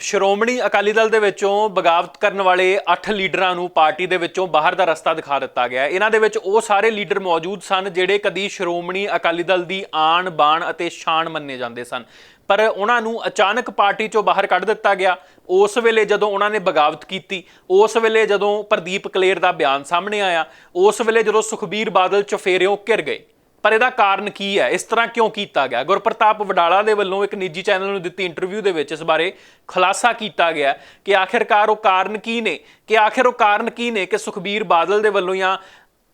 ਸ਼੍ਰੋਮਣੀ ਅਕਾਲੀ ਦਲ ਦੇ ਵਿੱਚੋਂ ਬਗਾਵਤ ਕਰਨ ਵਾਲੇ 8 ਲੀਡਰਾਂ ਨੂੰ ਪਾਰਟੀ ਦੇ ਵਿੱਚੋਂ ਬਾਹਰ ਦਾ ਰਸਤਾ ਦਿਖਾ ਦਿੱਤਾ ਗਿਆ ਇਹਨਾਂ ਦੇ ਵਿੱਚ ਉਹ ਸਾਰੇ ਲੀਡਰ ਮੌਜੂਦ ਸਨ ਜਿਹੜੇ ਕਦੀ ਸ਼੍ਰੋਮਣੀ ਅਕਾਲੀ ਦਲ ਦੀ ਆਣ, ਬਾਣ ਅਤੇ ਸ਼ਾਨ ਮੰਨੇ ਜਾਂਦੇ ਸਨ। ਪਰ ਉਹਨਾਂ ਨੂੰ ਅਚਾਨਕ ਪਾਰਟੀ ਚੋਂ ਬਾਹਰ ਕੱਢ ਦਿੱਤਾ ਗਿਆ। ਉਸ ਵੇਲੇ ਜਦੋਂ ਉਹਨਾਂ ਨੇ ਬਗਾਵਤ ਕੀਤੀ, ਉਸ ਵੇਲੇ ਜਦੋਂ ਪ੍ਰਦੀਪ ਕਲੇਰ ਦਾ ਬਿਆਨ ਸਾਹਮਣੇ ਆਇਆ, ਉਸ ਵੇਲੇ ਜਦੋਂ ਸੁਖਬੀਰ ਬਾਦਲ ਚਫੇਰਿਓਂ ਘਿਰ ਗਏ। ਪਰ ਇਹਦਾ ਕਾਰਨ ਕੀ ਹੈ? ਇਸ ਤਰ੍ਹਾਂ ਕਿਉਂ ਕੀਤਾ ਗਿਆ? ਗੁਰਪ੍ਰਤਾਪ ਵਡਾਲਾ ਦੇ ਵੱਲੋਂ ਇੱਕ ਨਿੱਜੀ ਚੈਨਲ ਨੂੰ ਦਿੱਤੀ ਇੰਟਰਵਿਊ ਦੇ ਵਿੱਚ ਇਸ ਬਾਰੇ ਖੁਲਾਸਾ ਕੀਤਾ ਗਿਆ ਕਿ ਆਖਿਰਕਾਰ ਉਹ ਕਾਰਨ ਕੀ ਨੇ? ਕਿ ਆਖਿਰ ਉਹ ਕਾਰਨ ਕੀ ਨੇ ਕਿ ਸੁਖਬੀਰ ਬਾਦਲ ਦੇ ਵੱਲੋਂ ਜਾਂ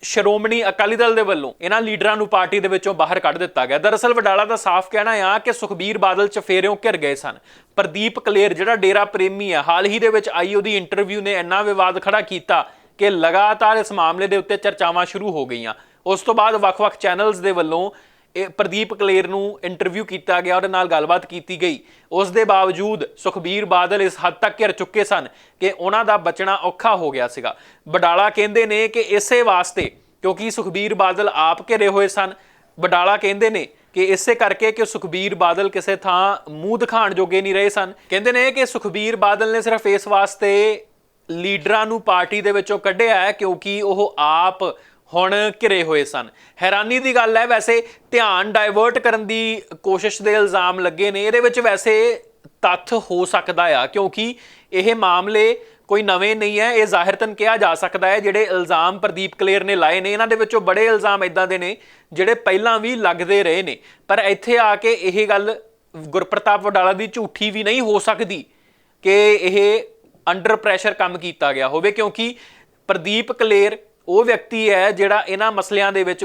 ਸ਼੍ਰੋਮਣੀ ਅਕਾਲੀ ਦਲ ਦੇ ਵੱਲੋਂ ਇਹਨਾਂ ਲੀਡਰਾਂ ਨੂੰ ਪਾਰਟੀ ਦੇ ਵਿੱਚੋਂ ਬਾਹਰ ਕੱਢ ਦਿੱਤਾ ਗਿਆ? ਦਰਅਸਲ ਵਡਾਲਾ ਦਾ ਸਾਫ਼ ਕਹਿਣਾ ਆ ਕਿ ਸੁਖਬੀਰ ਬਾਦਲ ਚਫੇਰਿਓਂ ਘਿਰ ਗਏ ਸਨ। ਪ੍ਰਦੀਪ ਕਲੇਰ, ਜਿਹੜਾ ਡੇਰਾ ਪ੍ਰੇਮੀ ਆ, ਹਾਲ ਹੀ ਦੇ ਵਿੱਚ ਆਈ ਉਹਦੀ ਇੰਟਰਵਿਊ ਨੇ ਇੰਨਾ ਵਿਵਾਦ ਖੜਾ ਕੀਤਾ ਕਿ ਲਗਾਤਾਰ ਇਸ ਮਾਮਲੇ ਦੇ ਉੱਤੇ ਚਰਚਾਵਾਂ ਸ਼ੁਰੂ ਹੋ ਗਈਆਂ। ਉਸ ਤੋਂ ਬਾਅਦ ਵੱਖ-ਵੱਖ ਚੈਨਲਸ ਦੇ ਵੱਲੋਂ ਇਹ ਪ੍ਰਦੀਪ ਕਲੇਰ ਨੂੰ ਇੰਟਰਵਿਊ ਕੀਤਾ ਗਿਆ, ਉਹਦੇ ਨਾਲ ਗੱਲਬਾਤ ਕੀਤੀ ਗਈ। ਉਸ ਦੇ ਬਾਵਜੂਦ ਸੁਖਬੀਰ ਬਾਦਲ ਇਸ ਹੱਦ ਤੱਕ ਘਿਰ ਚੁੱਕੇ ਸਨ ਕਿ ਉਹਨਾਂ ਦਾ ਬਚਣਾ ਔਖਾ ਹੋ ਗਿਆ ਸੀਗਾ। ਬਡਾਲਾ ਕਹਿੰਦੇ ਨੇ ਕਿ ਇਸੇ ਵਾਸਤੇ ਕਿਉਂਕਿ ਸੁਖਬੀਰ ਬਾਦਲ ਆਪ ਘਿਰੇ ਹੋਏ ਸਨ, ਬਡਾਲਾ ਕਹਿੰਦੇ ਨੇ ਕਿ ਇਸੇ ਕਰਕੇ ਕਿ ਸੁਖਬੀਰ ਬਾਦਲ ਕਿਸੇ ਥਾਂ ਮੂੰਹ ਦਿਖਾਣ ਜੋਗੇ ਨਹੀਂ ਰਹੇ ਸਨ। ਕਹਿੰਦੇ ਨੇ ਕਿ ਸੁਖਬੀਰ ਬਾਦਲ ਨੇ ਸਿਰਫ ਇਸ ਵਾਸਤੇ ਲੀਡਰਾਂ ਨੂੰ ਪਾਰਟੀ ਦੇ ਵਿੱਚੋਂ ਕੱਢਿਆ ਹੈ ਕਿਉਂਕਿ ਉਹ ਆਪ ਹੁਣ ਘਿਰੇ ਹੋਏ ਸਨ। ਹੈਰਾਨੀ ਦੀ ਗੱਲ ਹੈ, ਵੈਸੇ ਧਿਆਨ ਡਾਇਵਰਟ ਕਰਨ ਦੀ ਕੋਸ਼ਿਸ਼ ਦੇ ਇਲਜ਼ਾਮ ਲੱਗੇ ਨੇ। ਇਹਦੇ ਵਿੱਚ ਵੈਸੇ ਤੱਥ ਹੋ ਸਕਦਾ ਆ, ਕਿਉਂਕਿ ਇਹ ਮਾਮਲੇ ਕੋਈ ਨਵੇਂ ਨਹੀਂ ਹੈ। ਇਹ ਜ਼ਾਹਿਰਤਨ ਕਿਹਾ ਜਾ ਸਕਦਾ ਹੈ, ਜਿਹੜੇ ਇਲਜ਼ਾਮ ਪ੍ਰਦੀਪ ਕਲੇਰ ਨੇ ਲਾਏ ਨੇ, ਇਹਨਾਂ ਦੇ ਵਿੱਚੋਂ ਬੜੇ ਇਲਜ਼ਾਮ ਇਦਾਂ ਦੇ ਨੇ, ਜਿਹੜੇ ਪਹਿਲਾਂ ਵੀ ਲੱਗਦੇ ਰਹੇ ਨੇ। ਪਰ ਇੱਥੇ ਆ ਕੇ ਇਹ ਗੱਲ ਗੁਰਪ੍ਰਤਾਪ ਵਡਾਲਾ ਦੀ ਝੂਠੀ ਵੀ ਨਹੀਂ ਹੋ ਸਕਦੀ ਕਿ ਇਹ ਅੰਡਰ ਪ੍ਰੈਸ਼ਰ ਕੰਮ ਕੀਤਾ ਗਿਆ ਹੋਵੇ, ਕਿਉਂਕਿ ਪ੍ਰਦੀਪ ਕਲੇਰ ਉਹ ਵਿਅਕਤੀ ਹੈ ਜਿਹੜਾ ਇਹਨਾਂ ਮਸਲਿਆਂ ਦੇ ਵਿੱਚ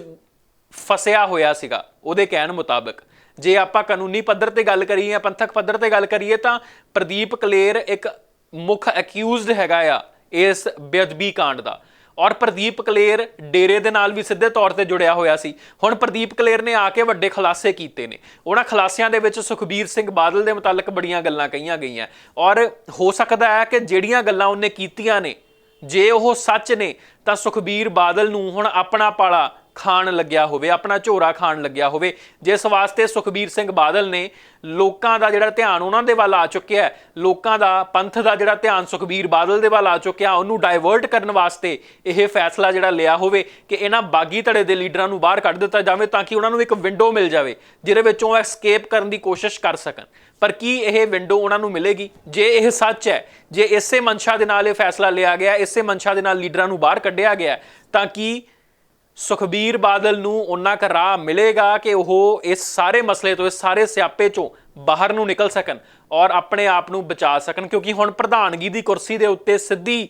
ਫਸਿਆ ਹੋਇਆ ਸੀਗਾ, ਉਹਦੇ ਕਹਿਣ ਮੁਤਾਬਕ। ਜੇ ਆਪਾਂ ਕਾਨੂੰਨੀ ਪੱਧਰ ਤੇ ਗੱਲ ਕਰੀਏ ਜਾਂ ਪੰਥਕ ਪੱਧਰ ਤੇ ਗੱਲ ਕਰੀਏ ਤਾਂ ਪ੍ਰਦੀਪ ਕਲੇਰ ਇੱਕ ਮੁੱਖ ਅਕਿਊਜ਼ਡ ਹੈਗਾ ਆ ਇਸ ਬੇਅਦਬੀ ਕਾਂਡ ਦਾ। ਔਰ ਪ੍ਰਦੀਪ ਕਲੇਰ ਡੇਰੇ ਦੇ ਨਾਲ ਵੀ ਸਿੱਧੇ ਤੌਰ ਤੇ ਜੁੜਿਆ ਹੋਇਆ ਸੀ। ਹੁਣ ਪ੍ਰਦੀਪ ਕਲੇਰ ਨੇ ਆ ਕੇ ਵੱਡੇ ਖੁਲਾਸੇ ਕੀਤੇ ਨੇ। ਉਹਨਾਂ ਖੁਲਾਸਿਆਂ ਦੇ ਵਿੱਚ ਸੁਖਬੀਰ ਸਿੰਘ ਬਾਦਲ ਦੇ ਮੁਤਲਕ ਬੜੀਆਂ ਗੱਲਾਂ ਕਹੀਆਂ ਗਈਆਂ। ਔਰ ਹੋ ਸਕਦਾ ਹੈ ਕਿ ਜਿਹੜੀਆਂ ਗੱਲਾਂ ਉਹਨੇ ਕੀਤੀਆਂ ਨੇ ਜੇ ਉਹ ਸੱਚ ਨੇ ਤਾਂ ਸੁਖਬੀਰ ਬਾਦਲ ਨੂੰ ਹੁਣ ਆਪਣਾ ਪਾਲਾ। ਖਾਣ ਲੱਗਿਆ ਹੋਵੇ, ਆਪਣਾ ਝੋਰਾ ਖਾਣ ਲੱਗਿਆ ਹੋਵੇ। ਜਿਸ ਵਾਸਤੇ ਸੁਖਬੀਰ ਸਿੰਘ ਬਾਦਲ ਨੇ ਲੋਕਾਂ ਦਾ ਜਿਹੜਾ ਧਿਆਨ ਉਹਨਾਂ ਦੇ ਵੱਲ ਆ ਚੁੱਕਿਆ ਹੈ। ਲੋਕਾਂ ਦਾ, ਪੰਥ ਦਾ ਜਿਹੜਾ ਧਿਆਨ ਸੁਖਬੀਰ ਬਾਦਲ ਦੇ ਵੱਲ ਆ ਚੁੱਕਿਆ, ਉਹਨੂੰ ਡਾਇਵਰਟ ਕਰਨ ਵਾਸਤੇ ਇਹ ਫੈਸਲਾ ਜਿਹੜਾ ਲਿਆ ਹੋਵੇ ਕਿ ਇਹਨਾਂ ਬਾਗੀ ਧੜੇ ਦੇ ਲੀਡਰਾਂ ਨੂੰ ਬਾਹਰ ਕੱਢ ਦਿੱਤਾ ਜਾਵੇ ਤਾਂ ਕਿ ਉਹਨਾਂ ਨੂੰ ਇੱਕ ਵਿੰਡੋ ਮਿਲ ਜਾਵੇ, ਜਿਹਦੇ ਵਿੱਚੋਂ ਐਸਕੇਪ ਕਰਨ ਦੀ ਕੋਸ਼ਿਸ਼ ਕਰ ਸਕਣ। ਪਰ ਕੀ ਇਹ ਵਿੰਡੋ ਉਹਨਾਂ ਨੂੰ ਮਿਲੇਗੀ? ਜੇ ਇਹ ਸੱਚ ਹੈ, ਜੇ ਇਸੇ ਮਨਸ਼ਾ ਦੇ ਨਾਲ ਇਹ ਫੈਸਲਾ ਲਿਆ ਗਿਆ, ਇਸੇ ਮਨਸ਼ਾ ਦੇ ਨਾਲ ਲੀਡਰਾਂ ਨੂੰ ਬਾਹਰ ਕੱਢਿਆ ਗਿਆ, ਤਾਂ ਕਿ ਸੁਖਬੀਰ ਬਾਦਲ ਨੂੰ ਉਹਨਾਂ ਕੁ ਰਾਹ ਮਿਲੇਗਾ ਕਿ ਉਹ ਇਸ ਸਾਰੇ ਮਸਲੇ ਤੋਂ, ਇਸ ਸਾਰੇ ਸਿਆਪੇ ਚੋਂ ਬਾਹਰ ਨੂੰ ਨਿਕਲ ਸਕਣ ਔਰ ਆਪਣੇ ਆਪ ਨੂੰ ਬਚਾ ਸਕਣ, ਕਿਉਂਕਿ ਹੁਣ ਪ੍ਰਧਾਨਗੀ ਦੀ ਕੁਰਸੀ ਦੇ ਉੱਤੇ ਸਿੱਧੀ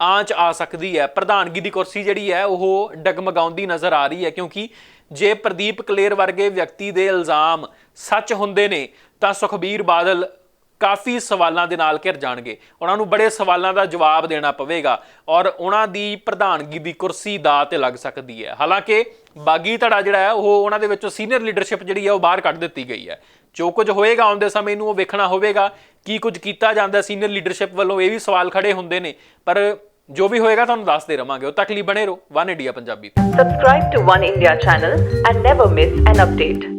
ਆਂਚ ਆ ਸਕਦੀ ਹੈ। ਪ੍ਰਧਾਨਗੀ ਦੀ ਕੁਰਸੀ ਜਿਹੜੀ ਹੈ, ਉਹ ਡਗਮਗਾਉਂਦੀ ਨਜ਼ਰ ਆ ਰਹੀ ਹੈ, ਕਿਉਂਕਿ ਜੇ ਪ੍ਰਦੀਪ ਕਲੇਰ ਵਰਗੇ ਵਿਅਕਤੀ ਦੇ ਇਲਜ਼ਾਮ ਸੱਚ ਹੁੰਦੇ ਨੇ, ਤਾਂ ਸੁਖਬੀਰ ਬਾਦਲ ਕਾਫੀ ਸਵਾਲਾਂ ਦੇ ਨਾਲ ਘਿਰ ਜਾਣਗੇ। ਉਹਨਾਂ ਨੂੰ ਬੜੇ ਸਵਾਲਾਂ ਦਾ ਜਵਾਬ ਦੇਣਾ ਪਵੇਗਾ ਔਰ ਉਹਨਾਂ ਦੀ ਪ੍ਰਧਾਨਗੀ ਦੀ ਕੁਰਸੀ ਦਾ ਤੇ ਲੱਗ ਸਕਦੀ ਹੈ। ਹਾਲਾਂਕਿ ਬਾਗੀ ਧੜਾ ਜਿਹੜਾ ਹੈ, ਉਹ ਉਹਨਾਂ ਦੇ ਵਿੱਚੋਂ ਸੀਨੀਅਰ ਲੀਡਰਸ਼ਿਪ ਜਿਹੜੀ ਹੈ, ਉਹ ਬਾਹਰ ਕੱਢ ਦਿੱਤੀ ਗਈ ਹੈ। ਜੋ ਕੁਝ ਹੋਏਗਾ ਆਉਂਦੇ ਸਮੇਂ ਨੂੰ ਉਹ ਵੇਖਣਾ ਹੋਵੇਗਾ ਕੀ ਕੁਝ ਕੀਤਾ ਜਾਂਦਾ। ਸੀਨੀਅਰ ਲੀਡਰਸ਼ਿਪ ਵੱਲੋਂ ਇਹ ਵੀ ਸਵਾਲ ਖੜੇ ਹੁੰਦੇ ਨੇ। ਪਰ ਜੋ ਵੀ ਹੋਏਗਾ, ਤੁਹਾਨੂੰ ਦੱਸਦੇ ਰਵਾਂਗੇ। ਉਹ ਤੱਕ ਲਈ ਬਣੇ ਰਹੋ। ਵਨ ਇੰਡੀਆ ਪੰਜਾਬੀ ਤੇ। Subscribe to One India channel and never miss an.